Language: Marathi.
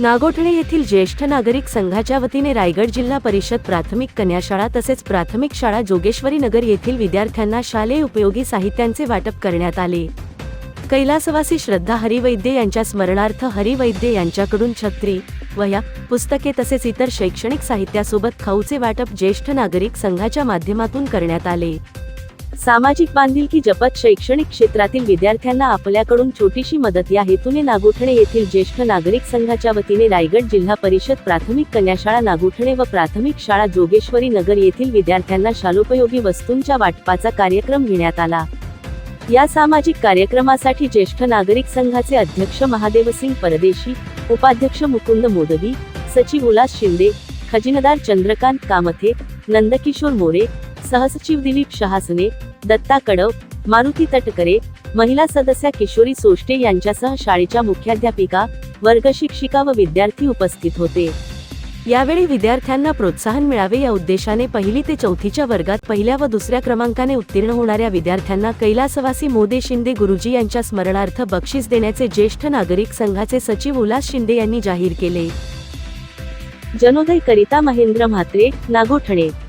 नागोठणे येथील ज्येष्ठ नागरिक संघाच्या वतीने रायगड जिल्हा परिषद प्राथमिक कन्याशाळा तसेच प्राथमिक शाळा जोगेश्वरी नगर येथील विद्यार्थ्यांना शालेय उपयोगी साहित्यांचे वाटप करण्यात आले. कैलासवासी श्रद्धा हरिवैद्य यांच्या स्मरणार्थ हरिवैद्य यांच्याकडून छत्री वह्या पुस्तके तसेच इतर शैक्षणिक साहित्यासोबत खाऊचे वाटप ज्येष्ठ नागरिक संघाच्या माध्यमातून करण्यात आले. सामाजिक बांधिलकी जपत शैक्षणिक क्षेत्रातील विद्यार्थ्यांना आपल्याकडून छोटीशी मदत. या हेतूने नागोठणे येथील ज्येष्ठ नागरिक संघाच्या वतीने रायगड जिल्हा परिषद प्राथमिक कन्याशाळा नागोठणे व प्राथमिक शाळा जोगेश्वरी नगर येथील विद्यार्थ्यांना शालोपयोगी वस्तूंच्या वाटपाचा कार्यक्रम घेण्यात आला. या सामाजिक कार्यक्रमासाठी ज्येष्ठ नागरिक संघाचे अध्यक्ष महादेवसिंग परदेशी उपाध्यक्ष मुकुंद मोदवी सचिव उल्हास शिंदे खजिनदार चंद्रकांत कामथे नंदकिशोर मोरे सहसचिव दिलीप शहासने दत्ता कडव मारुती तटकरे महिला सदस्या किशोरी सोष्टे यांच्यासह शाळेच्या मुख्याध्यापिका वर्ग शिक्षिका व विद्यार्थी उपस्थित होते. यावेळी विद्यार्थ्यांना प्रोत्साहन मिळावे या उद्देशाने पहिली ते चौथीच्या वर्गात पहिल्या व दुसऱ्या क्रमांकाने उत्तीर्ण होणाऱ्या विद्यार्थ्यांना कैलासवासी मोदे शिंदे गुरुजी यांच्या स्मरणार्थ बक्षीस देण्याचे ज्येष्ठ नागरिक संघाचे सचिव उल्हास शिंदे यांनी जाहीर केले. जनोदय करिता महेंद्र म्हात्रे नागोठणे.